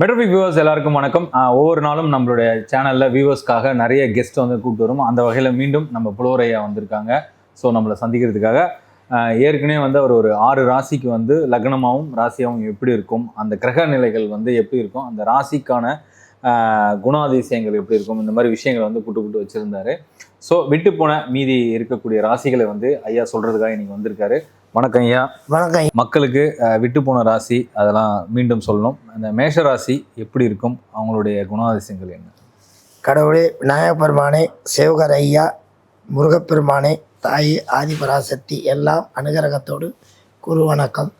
Better B viewers எல்லாருக்கும் வணக்கம். ஒவ்வொரு நாளும் நம்மளுடைய சேனலில் வியூவர்ஸ்க்காக நிறைய கெஸ்ட் வந்து கூப்பிட்டு வரும். அந்த வகையில் மீண்டும் நம்ம புலோரையா வந்திருக்காங்க. ஸோ நம்மளை சந்திக்கிறதுக்காக ஏற்கனவே வந்து அவர் ஒரு ஆறு ராசிக்கு வந்து லக்னமாகவும் ராசியாகவும் எப்படி இருக்கும் அந்த கிரக நிலைகள் வந்து எப்படி இருக்கும் அந்த ராசிக்கான குணாதிசயங்கள் எப்படி இருக்கும் இந்த மாதிரி விஷயங்களை வந்து கூட்டு கூட்டு வச்சுருந்தாரு. ஸோ விட்டு போன மீதி இருக்கக்கூடிய ராசிகளை வந்து ஐயா சொல்கிறதுக்காக இன்றைக்கி வந்திருக்காரு. வணக்கம் ஐயா. வணக்கம் மக்களுக்கு விட்டு போன ராசி அதெல்லாம் மீண்டும் சொல்லணும். அந்த மேஷ ராசி எப்படி இருக்கும்? அவங்களுடைய குணாதிசயங்கள் என்ன? கடவுளே விநாயகப் பெருமானே சேவகர் ஐயா முருகப்பெருமானே தாய் ஆதிபராசக்தி எல்லாம் அனுகிரகத்தோடு குரு வணக்கம்.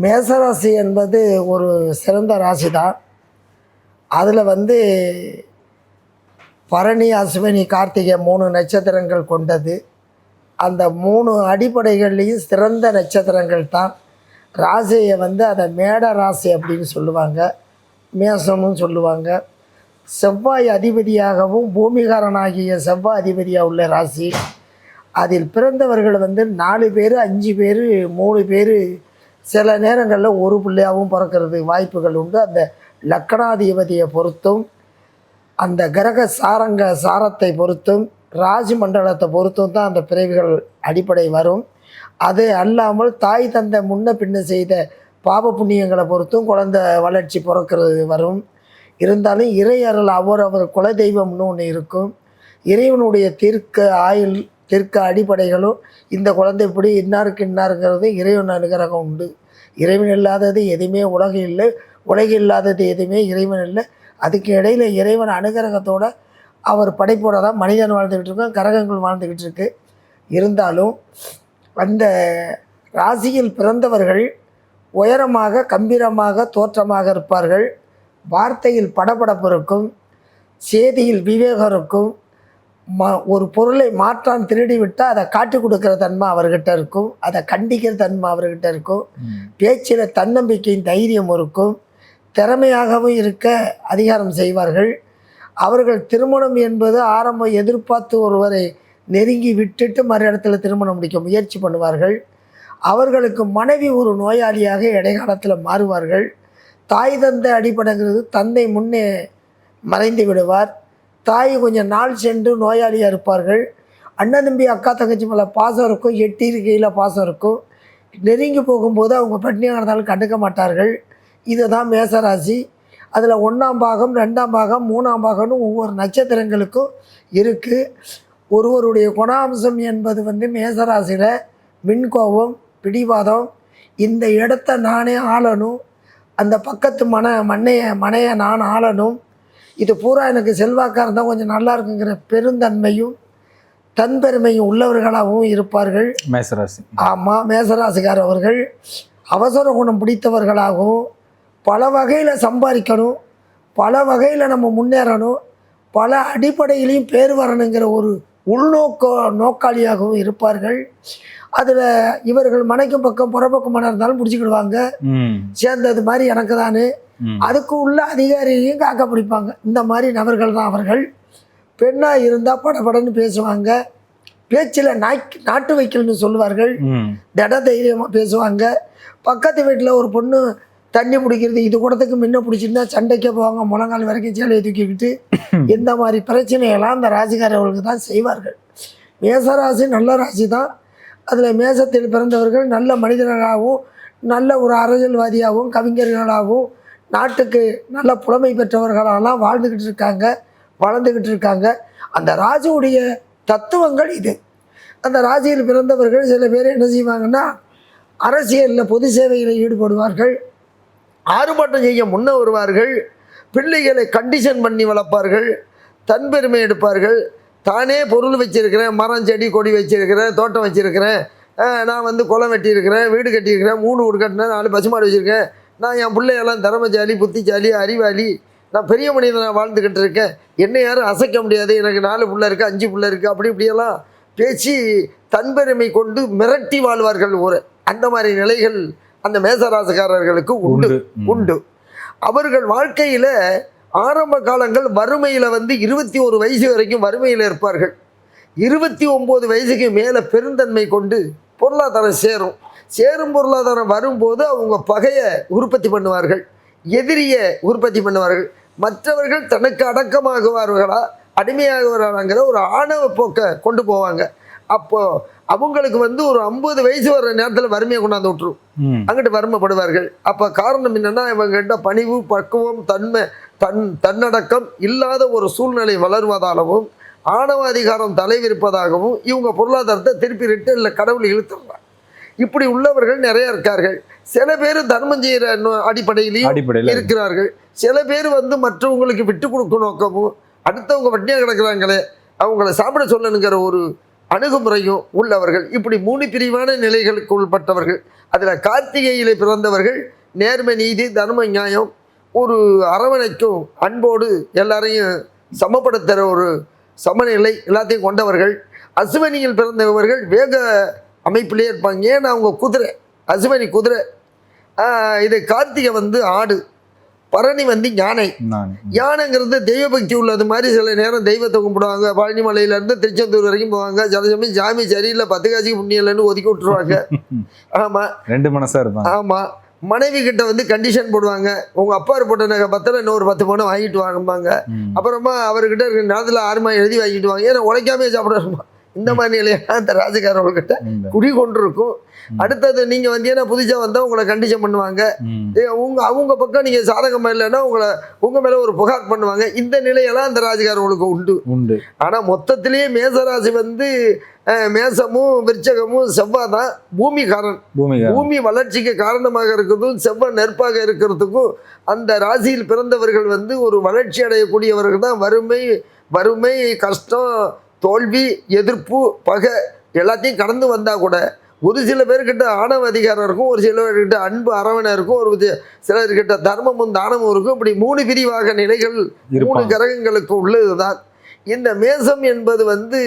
மேசராசி என்பது ஒரு சிறந்த ராசி தான் அதில் வந்து பரணி அஸ்வினி கார்த்திகை மூணு நட்சத்திரங்கள் கொண்டது. அந்த மூணு அடிப்படைகள்லேயும் சிறந்த நட்சத்திரங்கள் தான் ராசியை வந்து அதை மேட ராசி அப்படின்னு சொல்லுவாங்க. மேசம்னு சொல்லுவாங்க. செவ்வாய் அதிபதியாகவும் பூமிகாரனாகிய செவ்வாய் அதிபதியாக உள்ள ராசி. அதில் பிறந்தவர்கள் வந்து நாலு பேர் அஞ்சு பேர் மூணு பேர். சில நேரங்களில் ஒரு பிள்ளையாகவும் பிறக்கிறது வாய்ப்புகள் உண்டு. அந்த லக்கணாதிபதியை பொறுத்தும் அந்த கிரக சாரங்க சாரத்தை பொறுத்தும் ராசி மண்டலத்தை பொறுத்தும் தான் அந்த பிறவிகள் அடிப்படை வரும். அது அல்லாமல் தாய் தந்தை முன்ன பின்ன செய்த பாப புண்ணியங்களை பொறுத்தும் குழந்தை வளர்ச்சி பிறக்கிறது வரும். இருந்தாலும் இறை அருள் அவர் அவர் குலதெய்வம்னு ஒன்று இருக்கும். இறைவனுடைய தீர்க்க ஆயுள் தீர்க்க அடிப்படைகளும் இந்த குழந்தை இப்படி இன்னாருக்கு இன்னாருங்கிறது இறைவன் அனுகிரகம் உண்டு. இறைவன் இல்லாதது எதுவுமே உலகம் இல்லை. உலகில்லாதது இல்லாதது எதுவுமே இறைவன் இல்லை. அதுக்கு இடையில் இறைவன் அனுகிரகத்தோட அவர் படைப்போட தான் மனிதன் வாழ்ந்துக்கிட்டு இருக்கோம் கரகங்கள் வாழ்ந்துக்கிட்டு இருக்கு. இருந்தாலும் அந்த ராசியில் பிறந்தவர்கள் உயரமாக கம்பீரமாக தோற்றமாக இருப்பார்கள். வார்த்தையில் படபடப்பு இருக்கும் சேதியில் விவேகம் இருக்கும். ம ஒரு பொருளை மாற்றான் திருடி விட்டால் அதை காட்டி கொடுக்குற தன்மை அவர்கிட்ட இருக்கும். அதை கண்டிக்கிற தன்மை அவர்கிட்ட இருக்கும். பேச்சில் தன்னம்பிக்கையும் தைரியம் இருக்கும். திறமையாகவும் இருக்க அதிகாரம் செய்வார்கள். அவர்கள் திருமணம் என்பது ஆரம்பம் எதிர்பார்த்து ஒருவரை நெருங்கி விட்டுட்டு மறு இடத்துல திருமணம் முடிக்க முயற்சி பண்ணுவார்கள். அவர்களுக்கு மனைவி ஒரு நோயாளியாக இடைக்காலத்தில் மாறுவார்கள். தாய் தந்தை அடிப்படைங்கிறது தந்தை முன்னே மறைந்து விடுவார். தாய் கொஞ்சம் நாள் சென்று நோயாளியாக இருப்பார்கள். அண்ணன் தம்பி அக்கா தங்கச்சி மேலே பாசம் இருக்கும். எட்டி இருக்கையில் பாசம் இருக்கும். நெருங்கி போகும்போது அவங்க பட்னியாக இருந்தாலும் கண்டுக்க மாட்டார்கள். இதுதான் மேசராசி. அதில் ஒன்றாம் பாகம் ரெண்டாம் பாகம் மூணாம் பாகம்னு ஒவ்வொரு நட்சத்திரங்களுக்கும் இருக்குது ஒருவருடைய குணாம்சம் என்பது வந்து மேசராசியில் மின்கோபம் பிடிவாதம். இந்த இடத்த நானே ஆளணும். அந்த பக்கத்து மன மண்ணைய மனையை நான் ஆளணும். இது பூரா எனக்கு செல்வாக்காக இருந்தால் கொஞ்சம் நல்லா இருக்குங்கிற பெருந்தன்மையும் தன்பெருமையும் உள்ளவர்களாகவும் இருப்பார்கள். மேஷ ராசி ஆமாம் மேசராசிக்கார் அவர்கள் அவசர குணம் பிடித்தவர்களாகவும் பல வகையில் சம்பாதிக்கணும் பல வகையில் நம்ம முன்னேறணும் பல அடிப்படையிலையும் பேர் வரணுங்கிற ஒரு உள்நோக்க நோக்காளியாகவும் இருப்பார்கள். அதில் இவர்கள் மனைக்கும் பக்கம் புறப்பக்கமான இருந்தாலும் பிடிச்சிக்கிடுவாங்க. சேர்ந்தது மாதிரி எனக்கு தானே. அதுக்கு உள்ள அதிகாரியையும் காக்க பிடிப்பாங்க. இந்த மாதிரி நபர்கள் தான் அவர்கள். பெண்ணாக இருந்தால் படபடன்னு பேசுவாங்க. பேச்சில் நாய்க்கு நாட்டு வைக்கல்னு சொல்லுவார்கள். திட தைரியமாக பேசுவாங்க. பக்கத்து வீட்டில் ஒரு பொண்ணு தண்ணி பிடிக்கிறது இது கூடத்துக்கு முன்ன பிடிச்சிருந்தா சண்டைக்கே போவாங்க. முழங்கால் வரைக்கும் சேலையை தூக்கிக்கிட்டு இந்த மாதிரி பிரச்சனையெல்லாம் அந்த ராசிக்காரர்களுக்கு தான் செய்வார்கள். மேசராசி நல்ல ராசி தான். அதில் மேசத்தில் பிறந்தவர்கள் நல்ல மனிதர்களாகவும் நல்ல ஒரு அரசியல்வாதியாகவும் கவிஞர்களாகவும் நாட்டுக்கு நல்ல புலமை பெற்றவர்களாலாம் வாழ்ந்துக்கிட்டு இருக்காங்க வளர்ந்துக்கிட்டு இருக்காங்க. அந்த ராஜுவுடைய தத்துவங்கள் இது. அந்த ராசியில் பிறந்தவர்கள் சில பேர் என்ன செய்வாங்கன்னா அரசியலில் பொது சேவையில் ஈடுபடுவார்கள். ஆர்ப்பாட்டம் செய்ய முன்ன வருவார்கள். பிள்ளைகளை கண்டிஷன் பண்ணி வளர்ப்பார்கள். தன்பெருமை எடுப்பார்கள். தானே பொருள் வச்சிருக்கிறேன். மரம் செடி கொடி வச்சிருக்கிறேன். தோட்டம் வச்சிருக்கிறேன். நான் வந்து குளம் வெட்டியிருக்கிறேன். வீடு கட்டியிருக்கிறேன். மூணு வீடு கட்டினேன் நாலு பசுமாடு வச்சுருக்கேன். நான் என் பிள்ளையெல்லாம் திறமைச்சாலி புத்திச்சாலி அறிவாளி. நான் பெரிய மனிதனாக வாழ்ந்துக்கிட்டு இருக்கேன். என்னை யாரும் அசைக்க முடியாது. எனக்கு நாலு பிள்ளை இருக்குது அஞ்சு பிள்ளை இருக்குது அப்படி இப்படியெல்லாம் பேசி தன்பெருமை கொண்டு மிரட்டி வாழ்வார்கள் ஒரு அந்த மாதிரி நிலைகள் அந்த மேசராசக்காரர்களுக்கு உண்டு. உண்டு. அவர்கள் வாழ்க்கையில் ஆரம்ப காலங்கள் வறுமையில் வந்து இருபத்தி ஒரு வயசு வரைக்கும் வறுமையில் இருப்பார்கள். இருபத்தி ஒம்பது வயசுக்கு மேலே பெருந்தன்மை கொண்டு பொருளாதாரம் சேரும். சேரும் பொருளாதாரம் வரும்போது அவங்க பகையை உற்பத்தி பண்ணுவார்கள். எதிரியை உற்பத்தி பண்ணுவார்கள். மற்றவர்கள் தனக்கு அடக்கமாகுவார்களா அடிமையாகுவார்களாங்கிற ஒரு ஆணவ போக்கை கொண்டு போவாங்க. அப்போ அவங்களுக்கு வந்து ஒரு ஐம்பது வயசு வர நேரத்தில் வறுமையை கொண்டாந்து விட்டுரும். ம். அங்கிட்டு வறுமைப்படுவார்கள். அப்போ காரணம் என்னன்னா இவங்ககிட்ட பணிவு பக்குவம் தன்மை தன் தன்னடக்கம் இல்லாத ஒரு சூழ்நிலை வளருவதாகவும் ஆணவ அதிகாரம் தலைவிரிப்பதாகவும் இவங்க பொருளாதாரத்தை திருப்பி ரிட்டர்னில் கடவுள் இழுத்துடுறாங்க இப்படி உள்ளவர்கள் நிறைய இருக்கார்கள். சில பேர் தர்மம் செய்கிற அடிப்படையிலையும் அடிப்படையில். இருக்கிறார்கள். சில பேர் வந்து மற்றவங்களுக்கு விட்டு கொடுக்க நோக்கமும் அடுத்தவங்க வட்டியாக கிடக்குறாங்களே அவங்கள சாப்பிட சொல்லணுங்கிற ஒரு அணுகுமுறையும் உள்ளவர்கள் இப்படி மூணு பிரிவான நிலைகளுக்கு உள்பட்டவர்கள் அதில் கார்த்திகையில் பிறந்தவர்கள் நேர்மை நீதி தர்ம நியாயம் ஒரு அரவணைக்கும் அன்போடு எல்லாரையும் சமப்படுத்துகிற ஒரு சமநிலை எல்லாத்தையும் கொண்டவர்கள். அசுவனியில் பிறந்தவர்கள் வேக அமைப்பிலே இருப்பாங்க. ஏன்னா அவங்க குதிரை அசுவனி குதிரை. இது கார்த்திகை வந்து ஆடு. பரணி வந்து யானை நான் யானைங்கிறது தெய்வ பக்தி உள்ளது. மாதிரி சில நேரம் தெய்வத்தை கும்பிடுவாங்க. பழனி மலையிலேருந்து திருச்செந்தூர் வரைக்கும் போவாங்க. சில சமயம் சாமி சரியில்லை பத்து புண்ணியம் இல்லைன்னு ஒதுக்கி விட்டுருவாங்க. ஆமாம் ரெண்டு மனசா இருப்பாங்க. ஆமாம் மனைவி கிட்ட வந்து கண்டிஷன் போடுவாங்க. உங்கள் அப்பா போட்ட நகை பத்தில் இன்னொரு பத்து பணம் வாங்கிட்டு வாங்குவாங்க ம். அப்புறமா அவர்கிட்ட இருக்கிற நேரத்தில் ஆறுமா எழுதி வாங்கிட்டு வாங்க. ஏன்னா உழைக்காமே சாப்பிடணுமா? இந்த மாதிரி நிலையாக அந்த ராஜகாரவர்கிட்ட இந்த, குடி கொண்டிருக்கும். அடுத்தது நீங்கள் வந்தீங்கன்னா புதுசாக வந்தால் உங்களை கண்டிஷன் பண்ணுவாங்க. உங்க அவங்க பக்கம் நீங்கள் சாதகமாக இல்லைன்னா உங்களை உங்கள் மேலே ஒரு புகார் பண்ணுவாங்க. இந்த நிலையெல்லாம் அந்த ராஜகாரங்களுக்கு உண்டு. உண்டு. ஆனால் மொத்தத்திலேயே மேசராசி வந்து மேசமும் விருச்சகமும் செவ்வாய் தான் பூமிகாரன் பூமிகா பூமி வளர்ச்சிக்கு காரணமாக இருக்கிறதும் செவ்வாய் நெருப்பாக இருக்கிறதுக்கும் அந்த ராசியில் பிறந்தவர்கள் வந்து ஒரு வளர்ச்சி அடையக்கூடியவர்கள் தான். வறுமை வறுமை கஷ்டம் தோல்வி எதிர்ப்பு பகை எல்லாத்தையும் கடந்து வந்தால் கூட ஒரு சில பேர்கிட்ட ஆணவ அதிகாரம் இருக்கும் ஒரு சில பேர்கிட்ட அன்பு அரவணை இருக்கும் ஒரு சிலர்கிட்ட தர்மமும் தானமும் இருக்கும். இப்படி மூணு பிரிவாக நிலைகள் மூணு கிரகங்களுக்கு உள்ளதுதான். இந்த மேசம் என்பது வந்து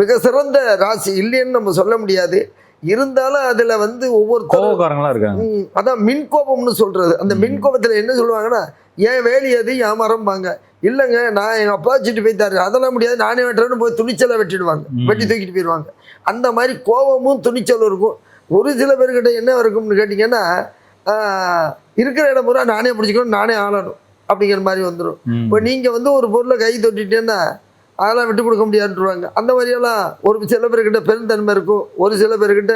மிக சிறந்த ராசி இல்லைன்னு நம்ம சொல்ல முடியாது. இருந்தாலும் அதில் வந்து ஒவ்வொருத்தரும் கோபக்காரங்களா இருக்காங்க. அதான் மின்கோபம்னு சொல்றது. அந்த ம். மின்கோபத்தில் என்ன சொல்லுவாங்கன்னா ஏன் வேலி அது என் மரம்பாங்க. இல்லைங்க நான் எங்கள் அப்பா வச்சுட்டு போய்த்தாரு அதெல்லாம் முடியாது. நானே வெட்டுறேன்னு போய் துணிச்சலை வெட்டிடுவாங்க. வெட்டி தூக்கிட்டு போயிடுவாங்க. அந்த மாதிரி கோபமும் துணிச்சலும் இருக்கும். ஒரு சில பேர்கிட்ட என்ன இருக்கும்னு கேட்டிங்கன்னா இருக்கிற இடம் பூரா நானே பிடிச்சிக்கணும் நானே ஆளணும். அப்படிங்கிற மாதிரி வந்துடும். இப்போ நீங்கள் வந்து ஒரு பொருளை கை தொட்டிட்டேன்னா அதெல்லாம் விட்டு கொடுக்க முடியாதுன்றாங்க அந்த மாதிரியெல்லாம் ஒரு சில பேர்கிட்ட பெருந்தன்மை இருக்கும். ஒரு சில பேர்கிட்ட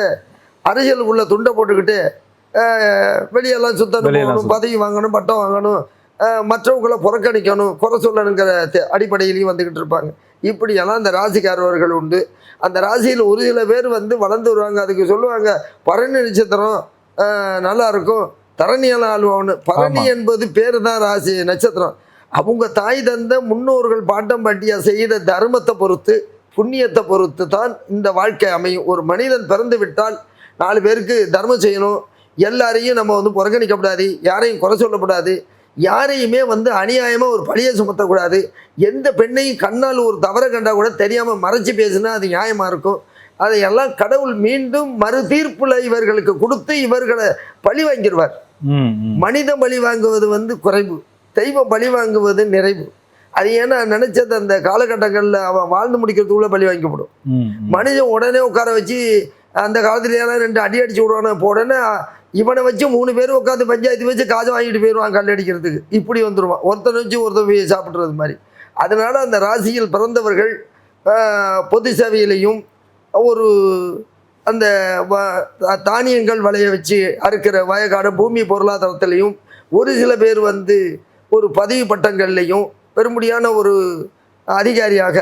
அரசியலுக்குள்ள துண்டை போட்டுக்கிட்டு வெளியெல்லாம் சுத்தணும் பதவி வாங்கணும் பட்டம் வாங்கணும் மற்றவங்கள புறக்கணிக்கணும் குறை சொல்லணுங்கிற அடிப்படையிலையும் வந்துக்கிட்டு இருப்பாங்க. இப்படியெல்லாம் அந்த ராசிக்காரர்கள் உண்டு. அந்த ராசியில் ஒரு சில பேர் வந்து வளர்ந்து வருவாங்க. அதுக்கு சொல்லுவாங்க பரணி நட்சத்திரம் நல்லா இருக்கும். தரணியெல்லாம் ஆழ்வான்னு பரணி. என்பது பேர் தான் ராசி நட்சத்திரம். அவங்க தாய் தந்த முன்னோர்கள் பாட்டம் பாட்டியா செய்த தர்மத்தை பொறுத்து புண்ணியத்தை பொறுத்து தான் இந்த வாழ்க்கை அமையும். ஒரு மனிதன் பிறந்து விட்டால் நாலு பேருக்கு தர்மம் செய்யணும். எல்லாரையும் நம்ம வந்து புறக்கணிக்கப்படாது. யாரையும் குறை சொல்லக்கூடாது. யாரையுமே வந்து அநியாயமாக ஒரு பழியை சுமத்தக்கூடாது. எந்த பெண்ணையும் கண்ணால் ஒரு தவறை கண்டா கூட தெரியாமல் மறைச்சு பேசுனா அது நியாயமாக இருக்கும். அதையெல்லாம் கடவுள் மீண்டும் மறு தீர்ப்புல இவர்களுக்கு கொடுத்து இவர்களை பழி வாங்கிடுவார். மனித பலி வாங்குவது வந்து குறைவு. தெய்வம் பலி வாங்குவது நிறைவு. அது ஏன்னா நினைச்சது அந்த காலகட்டங்களில் அவன் வாழ்ந்து முடிக்கிறதுக்குள்ள பலி வாங்கிக்கப்படும். ம், ம். மனுஷன் உடனே உட்கார வச்சு அந்த காலத்துலலாம் ரெண்டு அடி அடிச்சு விடுவானே உடனே இவனை வச்சு மூணு பேர் உட்காந்து பஞ்சாயத்து வச்சு காசு வாங்கிட்டு போயிடுவான் கல் அடிக்கிறதுக்கு. இப்படி வந்துடுவான் ஒருத்தனை வச்சு ஒருத்தன் போய் சாப்பிட்றது மாதிரி. அதனால அந்த ராசியில் பிறந்தவர்கள் பொது சேவையிலையும் ஒரு அந்த தானியங்கள் வளைய வச்சு அறுக்கிற வயக்காடு பூமி பொருளாதாரத்திலையும் ஒரு சில பேர் வந்து ஒரு பதவி பட்டங்கள்லையும் பெரும்படியான ஒரு அதிகாரியாக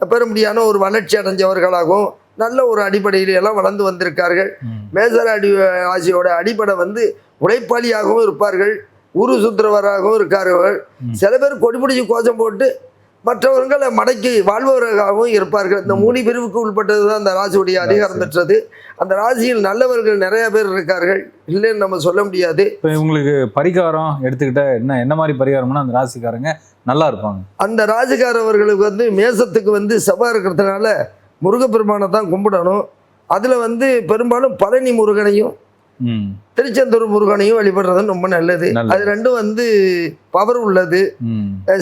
பெரும்படியான ஒரு வளர்ச்சி அடைஞ்சவர்களாகவும் நல்ல ஒரு அடிப்படையில எல்லாம் வளர்ந்து வந்திருக்கார்கள். மேசர அடி ராசியோட அடிப்படை வந்து உழைப்பாளியாகவும் இருப்பார்கள் உரு சுத்திரவராகவும் இருக்கார்கள். சில பேர் கொடி பிடிச்சி கோஷம் போட்டு மற்றவர்களை மடக்கி வாழ்பவர்களாகவும் இருப்பார்கள். இந்த மூணு பிரிவுக்கு உட்பட்டது தான் அந்த ராசியுடைய அதிகாரம். பெற்றது. அந்த ராசியில் நல்லவர்கள் நிறைய பேர் இருக்கார்கள். இல்லைன்னு நம்ம சொல்ல முடியாது. இப்போ இவங்களுக்கு பரிகாரம் எடுத்துக்கிட்டா என்ன என்ன மாதிரி பரிகாரம்னா அந்த ராசிக்காரங்க நல்லா இருப்பாங்க. அந்த ராசிக்காரவர்களுக்கு வந்து மேசத்துக்கு வந்து செவ்வாய் இருக்கிறதுனால முருகப்பெருமானை தான் கும்பிடணும். அதில் வந்து பெரும்பாலும் பழனி முருகனையும் திருச்செந்தூர் முருகனையும் வழிபடுறது ரொம்ப நல்லது. அது ரெண்டும் வந்து பவர் உள்ளது.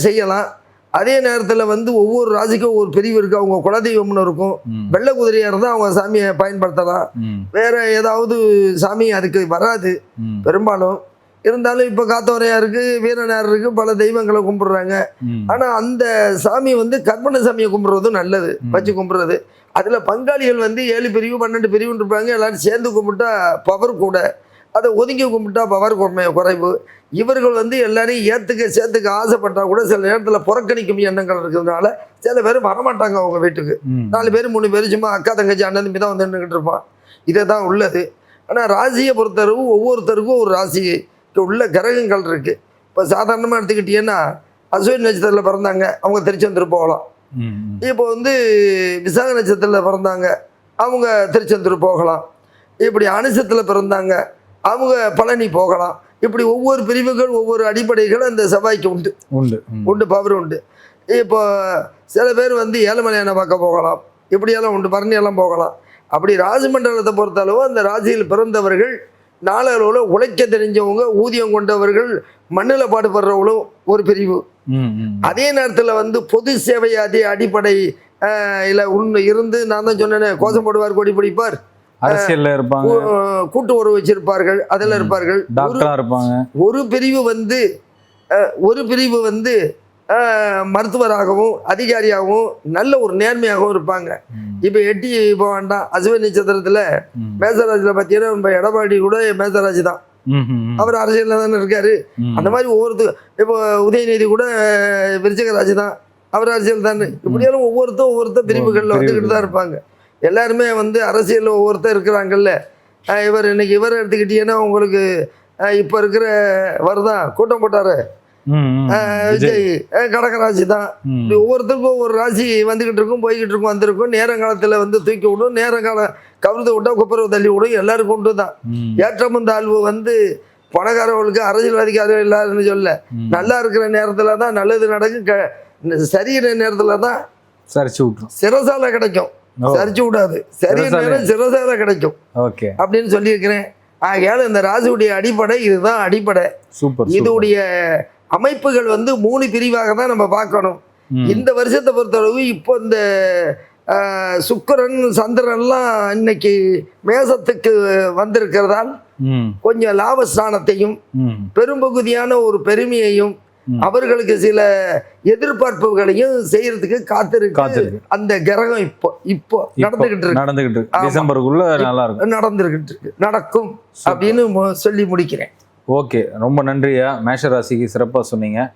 செய்யலாம். அதே நேரத்தில் வந்து ஒவ்வொரு ராசிக்கும் ஒவ்வொரு பிரிவு இருக்குது அவங்க குலதெய்வம்னு இருக்கும். வெள்ளை குதிரையாக இருந்தால் அவங்க சாமியை பயன்படுத்தலாம். வேற ஏதாவது சாமி அதுக்கு வராது. பெரும்பாலும். இருந்தாலும் இப்போ காத்தவரையா இருக்கு வீரனார் இருக்கு பல தெய்வங்களை கும்பிடுறாங்க. ம். ஆனா அந்த சாமி வந்து கற்பனை சாமியை கும்பிடுறதும் நல்லது. வச்சு கும்பிடுறது. அதுல பங்காளிகள் வந்து ஏழு பிரிவு பன்னெண்டு பிரிவுன்னு இருப்பாங்க. எல்லாரும் சேர்ந்து கும்பிட்டா பவர் கூட. அதை ஒதுங்கி கும்பிட்டா பவர் குறைமை குறைவு. இவர்கள் வந்து எல்லாரையும் ஏத்துக்க சேர்த்துக்க ஆசைப்பட்டா கூட சில நேரத்துல புறக்கணிக்கும் எண்ணங்கள் இருக்கிறதுனால சில பேர் வரமாட்டாங்க அவங்க வீட்டுக்கு. நாலு பேர் மூணு பேர் சும்மா அக்கா தங்கச்சி அண்ணன் தம்பி தான் வந்து நின்றுக்கிட்டு இருப்பான். இதை தான் உள்ளது. ஆனால் ராசியை பொறுத்தளவு ஒவ்வொருத்தருக்கும் ஒரு ராசிக்கு உள்ள கிரகங்கள் இருக்குது இப்போ சாதாரணமாக எடுத்துக்கிட்டீங்கன்னா அஸ்வின் நட்சத்திரத்தில் பிறந்தாங்க. அவங்க திருச்செந்தூர் போகலாம். இப்போ வந்து விசாக நட்சத்திரத்தில் பிறந்தாங்க. அவங்க திருச்செந்தூர் போகலாம். இப்படி அனுசத்தில் பிறந்தாங்க. அவங்க பழனி போகலாம். இப்படி ஒவ்வொரு பிரிவுகள் ஒவ்வொரு அடிப்படைகள் அந்த செவ்வாய்க்கு உண்டு. உண்டு. உண்டு பவர் உண்டு. இப்போ சில பேர் வந்து ஏழுமலையானை பார்க்க போகலாம். இப்படியெல்லாம் உண்டு பரணியெல்லாம் போகலாம். அப்படி ராஜமண்டலத்தை பொறுத்தளவு அந்த ராசியில் பிறந்தவர்கள் நாளளவில் உழைக்க தெரிஞ்சவங்க ஊதியம் கொண்டவர்கள் மண்ணில் பாடுபடுறவங்களும் ஒரு பிரிவு. அதே நேரத்தில் வந்து பொது சேவை அதே அடிப்படை இல்லை உண்மை இருந்து நான் தான் சொன்னேனே கோஷம் போடுவார் கொடி பிடிப்பார். அரசியல்ல இருப்பாங்க. கூட்டு உறவு வச்சிருப்பார்கள் அதில் இருப்பார்கள். டாக்டரா இருப்பாங்க. ஒரு பிரிவு வந்து ஒரு பிரிவு வந்து மருத்துவராகவும் அதிகாரியாகவும் நல்ல ஒரு நேர்மையாகவும் இருப்பாங்க. இப்போ எட்டி இப்போ வேண்டாம். அசுவ நட்சத்திரத்தில். மேசராஜில் பார்த்தீங்கன்னா நம்ம எடப்பாடி கூட மேசராஜ் தான். அவர் அரசியலில் தானே இருக்காரு. அந்த மாதிரி ஒவ்வொருத்தர் இப்போ உதயநிதி கூட விருச்சிகராஜ் தான். அவர் அரசியல் தானே. இப்படியெல்லாம் ஒவ்வொருத்தரும் ஒவ்வொருத்தர் பிரிவுகளில் வந்துக்கிட்டு தான் இருப்பாங்க. எல்லாருமே வந்து அரசியலில் ஒவ்வொருத்தர் இருக்கிறாங்கல்ல. இவர் இன்னைக்கு இவர் எடுத்துக்கிட்டீங்கன்னா உங்களுக்கு இப்போ இருக்கிற வருதான் கூட்டம் போட்டாரு. விஜய். கடகராசி தான். ஒவ்வொருத்தருக்கும் ஒவ்வொரு ராசி வந்துக்கிட்டு இருக்கும் போய்கிட்டு இருக்கும் வந்திருக்கும். நேரங்காலத்தில் வந்து தூக்கி விடும் நேரங்காலம் கவிழ்ந்து விட்டா குப்புறவு தள்ளி விடும் எல்லாருக்கும் உண்டு தான். ஏற்றமும் தாழ்வு வந்து பணக்காரவர்களுக்கு அரசியல்வாதிக்காரர் இல்லாதுன்னு சொல்ல. நல்லா இருக்கிற நேரத்தில் தான் நல்லது நடக்கும் க சரியான நேரத்தில் தான் சரிச்சு விட்டுரும். சிறசாலை கிடைக்கும். சரிச்சு விடாது சரியான சிரசாலை. நேரம் கிடைக்கும் ஓகே அப்படின்னு சொல்லியிருக்கிறேன் ஆகையால் இந்த ராசியுடைய அடிப்படை இதுதான் அடிப்படை சூப்பர். இதோடைய அமைப்புகள் வந்து மூணு பிரிவாக தான் நம்ம பார்க்கணும். இந்த வருஷத்தை பொறுத்தளவு இப்போ இந்த சுக்கிரன் சந்திரன்லாம் இன்னைக்கு மேசத்துக்கு வந்திருக்கிறதால். கொஞ்சம் லாபஸ்தானத்தையும். பெரும்பகுதியான ஒரு பெருமையையும். அவர்களுக்கு சில எதிர்பார்ப்புகளையும் செய்யறதுக்கு காத்திருக்கு. அந்த கிரகம் இப்போ இப்போ நடந்துகிட்டு இருக்கு. நடந்துகிட்டு இருக்கு. டிசம்பருக்குள்ள நல்லா இருக்கும் நடந்துகிட்டு இருக்கு. நடக்கும் அப்படின்னு சொல்லி முடிக்கிறேன். ஓகே. ரொம்ப நன்றியா. மேஷ ராசிக்கு சிறப்பா சொன்னீங்க.